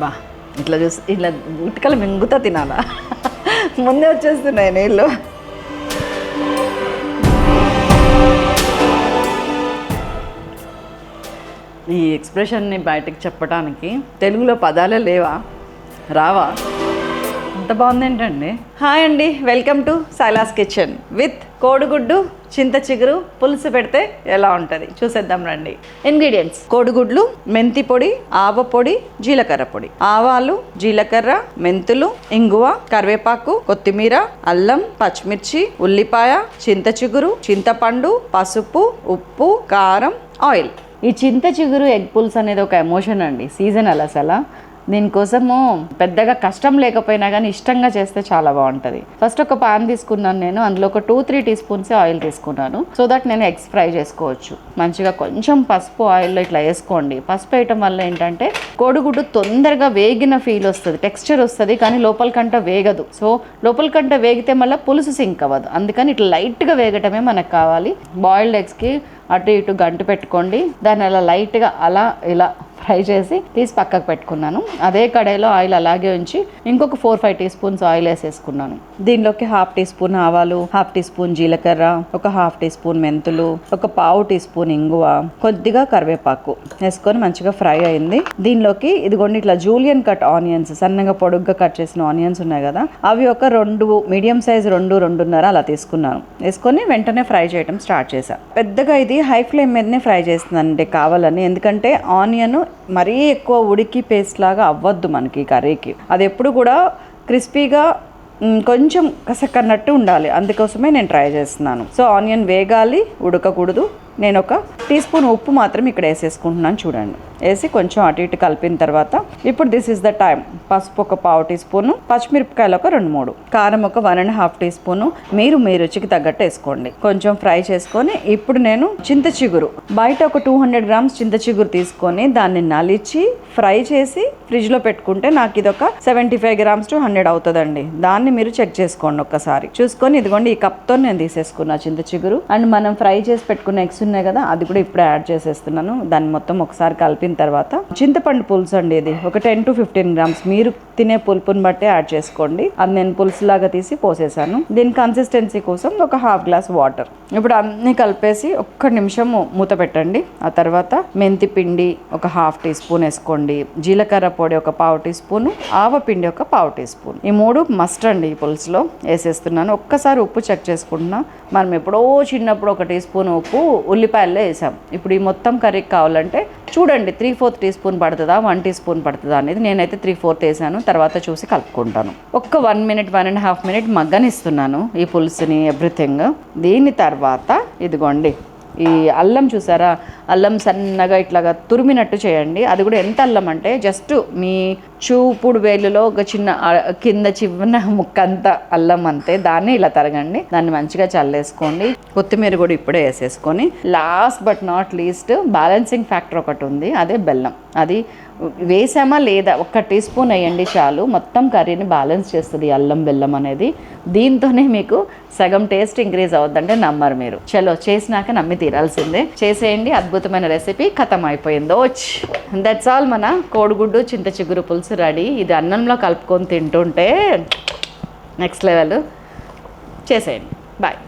అబ్బా ఇట్లా చూసి ఇట్లా ఉటికలు మింగుతా తినాలా? ముందే వచ్చేస్తున్నాయి నీళ్ళు. ఈ ఎక్స్ప్రెషన్ని బయటకు చెప్పడానికి తెలుగులో పదాలే లేవా? రావా? అంత బాగుంది ఏంటండి హాయ్ అండి welcome to Saila's kitchen with కోడిగుడ్డు చింత చిగురు పులుసు పెడితే ఎలా ఉంటుంది? చూసేద్దాం రండి. ఇంగ్రీడియంట్స్ కోడిగుడ్లు మెంతి పొడి ఆవ పొడి జీలకర్ర పొడి. ఆవాలు జీలకర్ర మెంతులు ఇంగువ కరివేపాకు కొత్తిమీర అల్లం పచ్చిమిర్చి ఉల్లిపాయ చింత చిగురు చింతపండు పసుపు ఉప్పు కారం ఆయిల్. ఈ చింత చిగురు ఎగ్ పుల్స్ అనేది ఒక ఎమోషన్ అండి. సీజనల్ అసలు. దీనికోసము పెద్దగా కష్టం లేకపోయినా కానీ ఇష్టంగా చేస్తే చాలా బాగుంటుంది. ఫస్ట్ ఒక పాన్ తీసుకున్నాను నేను అందులో ఒక two three teaspoons oil తీసుకున్నాను. సో దట్ నేను ఎగ్స్ ఫ్రై చేసుకోవచ్చు. మంచిగా కొంచెం పసుపు ఆయిల్లో ఇట్లా వేసుకోండి. పసుపు వేయటం వల్ల ఏంటంటే కోడిగుడ్డు తొందరగా వేగిన ఫీల్ వస్తుంది టెక్స్చర్ వస్తుంది కానీ లోపల కంట వేగదు. సో లోపల కంట వేగితే మళ్ళీ పులుసు సింక్ అవ్వదు. అందుకని ఇట్లా లైట్గా వేగటమే మనకు కావాలి. బాయిల్డ్ ఎగ్స్కి అటు ఇటు గంటు పెట్టుకోండి. దాన్ని అలా లైట్గా అలా ఇలా ఫ్రై చేసి తీసి పక్కకు పెట్టుకున్నాను. అదే కడాయిలో ఆయిల్ అలాగే ఉంచి ఇంకొక four five teaspoons oil వేసేసుకున్నాను. దీనిలోకి హాఫ్ టీ స్పూన్ ఆవాలు హాఫ్ టీ స్పూన్ జీలకర్ర ఒక హాఫ్ టీ స్పూన్ మెంతులు ఒక పావు టీ స్పూన్ ఇంగువ కొద్దిగా కరివేపాకు వేసుకొని మంచిగా ఫ్రై అయింది. దీనిలోకి ఇదిగోండి ఇట్లా జూలియన్ కట్ ఆనియన్స్ సన్నగా పొడుగ్గా కట్ చేసిన ఆనియన్స్ ఉన్నాయి కదా అవి ఒక రెండు మీడియం సైజ్ రెండు రెండున్నర అలా తీసుకున్నాను. వేసుకొని వెంటనే ఫ్రై చేయడం స్టార్ట్ చేశాను పెద్దగా ఇది హై ఫ్లేమ్ మీదనే ఫ్రై చేస్తుందండి కావాలని. ఎందుకంటే ఆనియన్ మరీ ఎక్కువ ఉడికి పేస్ట్ లాగా అవ్వద్దు మనకి కర్రీకి. అది ఎప్పుడు కూడా క్రిస్పీగా కొంచెం కసక్కన్నట్టు ఉండాలి. అందుకోసమే నేను ట్రై చేస్తున్నాను. సో ఆనియన్ వేగాలి ఉడకకూడదు. నేను ఒక టీ స్పూన్ ఉప్పు మాత్రం ఇక్కడ వేసేసుకుంటున్నాను చూడండి. వేసి కొంచెం అటు ఇటు కలిపిన తర్వాత ఇప్పుడు దిస్ ఇస్ ద టైం పసుపు ఒక పావు టీ స్పూను పచ్చిమిరపకాయలు ఒక రెండు మూడు కారం ఒక one and half teaspoon. మీరు మీ రుచికి తగ్గట్టు వేసుకోండి. కొంచెం ఫ్రై చేసుకొని ఇప్పుడు నేను చింత చిగురు బయట ఒక టూ హండ్రెడ్ గ్రామ్స్ చింత చిగురు తీసుకొని దాన్ని నలిచి ఫ్రై చేసి ఫ్రిడ్జ్లో పెట్టుకుంటే నాకు ఇది ఒక seventy five grams to hundred అవుతుందండి. దాన్ని మీరు చెక్ చేసుకోండి ఒక్కసారి. చూసుకొని ఇదిగోండి ఈ కప్తో నేను తీసేసుకున్నా చింత చిగురు. అండ్ మనం ఫ్రై చేసి పెట్టుకున్న ఎగ్స్ ఉన్నాయి కదా అది కూడా ఇప్పుడే యాడ్ చేసేస్తున్నాను. దాన్ని మొత్తం ఒకసారి కలిపిన తర్వాత చింతపండు పులుసు అండి ఇది. ఒక టెన్ టు ఫిఫ్టీన్ గ్రామ్స్. మీరు తినే పులుపుని బట్టి యాడ్ చేసుకోండి. అది నేను పులుసు లాగా తీసి పోసేసాను. దీని కన్సిస్టెన్సీ కోసం ఒక హాఫ్ గ్లాస్ వాటర్. ఇప్పుడు అన్ని కలిపేసి ఒక్క నిమిషం మూత పెట్టండి. ఆ తర్వాత మెంతి పిండి ఒక హాఫ్ టీ స్పూన్ వేసుకోండి. జీలకర్ర పొడి ఒక పావు టీ స్పూన్. ఆవ పిండి ఒక పావు టీ స్పూన్. ఈ మూడు మస్ట్ అండి ఈ పులుసులో. వేసేస్తున్నాను. ఒక్కసారి ఉప్పు చెక్ చేసుకుంటున్నా. మనం ఎప్పుడో చిన్నప్పుడు ఒక టీ స్పూన్ ఉప్పు ఉల్లిపాయల్లో వేసాం. ఇప్పుడు ఈ మొత్తం కర్రీకి కావాలంటే చూడండి త్రీ ఫోర్త్ టీ స్పూన్ పడుతుందా వన్ టీ స్పూన్ పడుతుందా అనేది నేనైతే త్రీ ఫోర్త్ వేసాను. తర్వాత చూసి కలుపుకుంటాను. ఒక్క one minute one and half minute మగ్గనిస్తున్నాను ఈ పులుసుని ఎవ్రీథింగ్ దీని తర్వాత ఇదిగోండి ఈ అల్లం చూసారా? అల్లం సన్నగా ఇట్లాగా తురిమినట్టు చేయండి. అది కూడా ఎంత అల్లం అంటే జస్ట్ మీ చూపుడు వేలులో ఒక చిన్న కింద కింద చిన్న అంతా అల్లం అంతే. దాన్ని ఇలా తరగండి. దాన్ని మంచిగా చల్లేసుకోండి. కొత్తిమీర కూడా ఇప్పుడే వేసేసుకొని. Last but not least balancing factor ఒకటి ఉంది. అదే బెల్లం. అది వేసామా లేదా? ఒక్క టీ స్పూన్ వేయండి చాలు. మొత్తం కర్రీని బ్యాలెన్స్ చేస్తుంది అల్లం బెల్లం అనేది. దీంతోనే మీకు సగం టేస్ట్ ఇంక్రీజ్ అవుద్దంటే నమ్మరు మీరు. చలో చేసినాక నమ్మి తీరాల్సిందే. చేసేయండి. అద్భుతమైన రెసిపీ ఖతం అయిపోయిందో దట్స్ ఆల్ మన కోడిగుడ్డు చింత చిగురు పులుసు రెడీ. ఇది అన్నంలో కలుపుకొని తింటుంటే నెక్స్ట్ లెవెల్ చేసేయండి. బాయ్